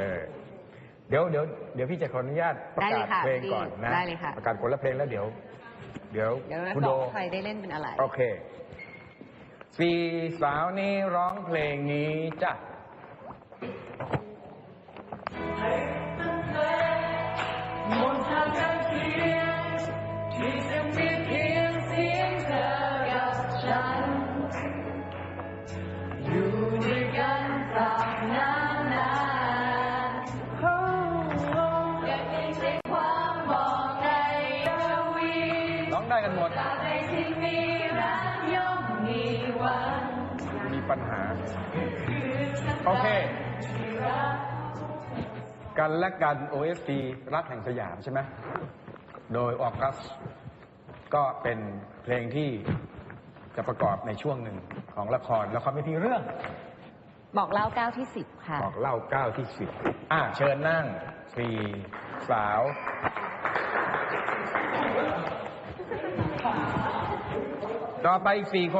ออเดี๋ยวเดี๋ยวเดี๋ยวพี่จะขออนุญาตประได้เลกาศยค่ะเพลงก่อนนะได้เลยค่ะ ประกาศคนละเพลงแล้วเดี๋ยว เดี๋ยวเดี๋ยวเราคุณบโดอกว่าใครได้เล่นเป็นอะไร โอเคสี่สาวนี้ร้องเพลงนี้จ้ะ กันหมดตราบใดที่มีรักย่อมมีวันมีปัญหา โอเค กันและกัน OST รักแห่งสยามใช่ไหม โดยออกัส ก็เป็นเพลงที่จะประกอบในช่วงหนึ่งของละครละครเวทีเรื่อง บอกเล่าก้าวที่สิบค่ะ บอกเล่าเก้าที่สิบอะเชิญนั่งสี่สาว ต่อไปอีกสี่คน